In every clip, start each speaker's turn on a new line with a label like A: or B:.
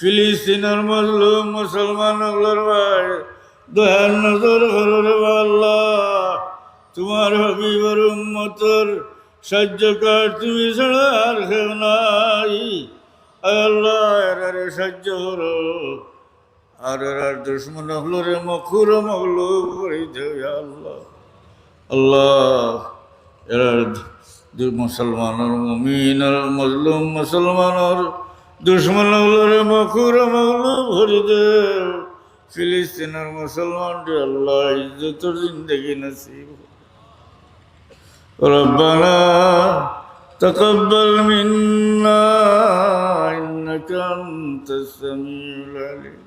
A: ফিলিস্তিনের মজলুম মুসলমান হলোর ভাই দয়ার নজর হলোর আল্লাহ। তোমার হবিবর উম্মতর সাহায্যকার তুমি ছাড়া আর কেউ নাই। আল্লাহ এরারে সাহায্য করো। আর আর দুশ্মন হলো রে মখুর মগলু করে দেও আল্লাহ। আল্লাহ, এরা দু- মুসলমানের মুমিনের মজলুম মুসলমানের দুশ্মন হলো রে মখুর মগলু ভরি দেও ফিলিস্তিনের মুসলমান রে আল্লাহ ইজ্জতর জিন্দগি নসিব ربنا تقبل منا إنك أنت السميع العليم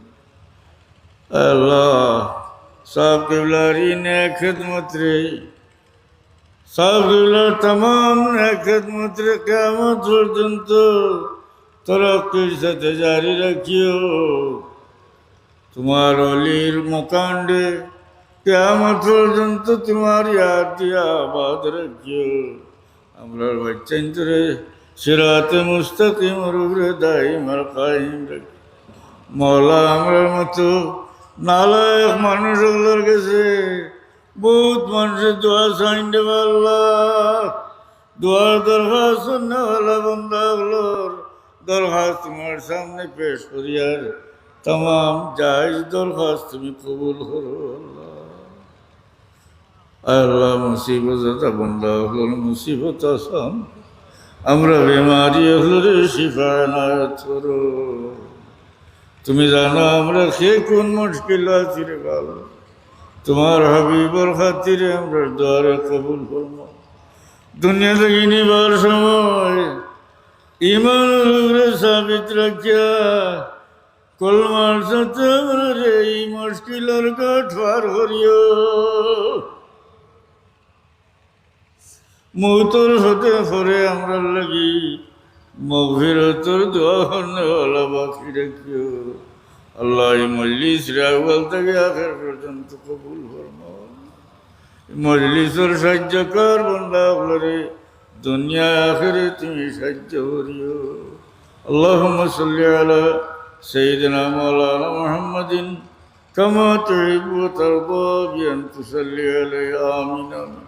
A: আল্লাহ সব কিবলারি নে খিদমত রে সব কিবলার তমাম নে খিদমত রে কেমন পর্যন্ত তরক্কির সাথে জারি রাখিও। তোমার অলির মোকাণ্ডে কেমন পর্যন্ত তোমার ইয়াদ দিয়া রাখিও। আমরা বাচ্চান্তরে সিরাতে মুস্তাকিম রুবরে দাইম আর কাইম রাখি। মৌলা আমরার মতো নালায়ক মানুষগুলোর কাছে বহুত মানুষের দোয়া সাইন আল্লাহ। দোয়ার দরখাস্ত নেওয়ালা বন্ধাগুলোর দরখাস্ত তোমার সামনে পেশ করিয়ার তাম জায়জ দরখাস্ত তুমি কবুল করো, আল্লাহ। মুসিবত বন্ধা হল, মুসিবত আসাম আমরা বেমারি হল শিফা নায়াত করো। তুমি জানো আমরা সে কোন মুশকিল আছি রে গাল তোমার হাবিবর খাতিরে আমরা দ্বারে কবুল করব। দুনিয়া থেকে নিবার সময় ইমান উপরে সাবিত রাখিয়া কলমার সাথে এই মুশকিলের কাঠ পার করিও মৌতর হতে পরে আমরা লাগি, মগফিরতর দোয়া করনেওয়ালা বাকি রাখিও। আল্লাহ এই মজলিস রাগবাল থেকে আখের পর্যন্ত কবুল ফরমাও। মজলিসের সাহায্যকার বন্ধা আপনারে দুনিয়া আখেরে তুমি সাহায্য করিও اللهم صل على سيدنا مولانا محمد كما تحب وترضى بأن تصلي عليه آمين آمين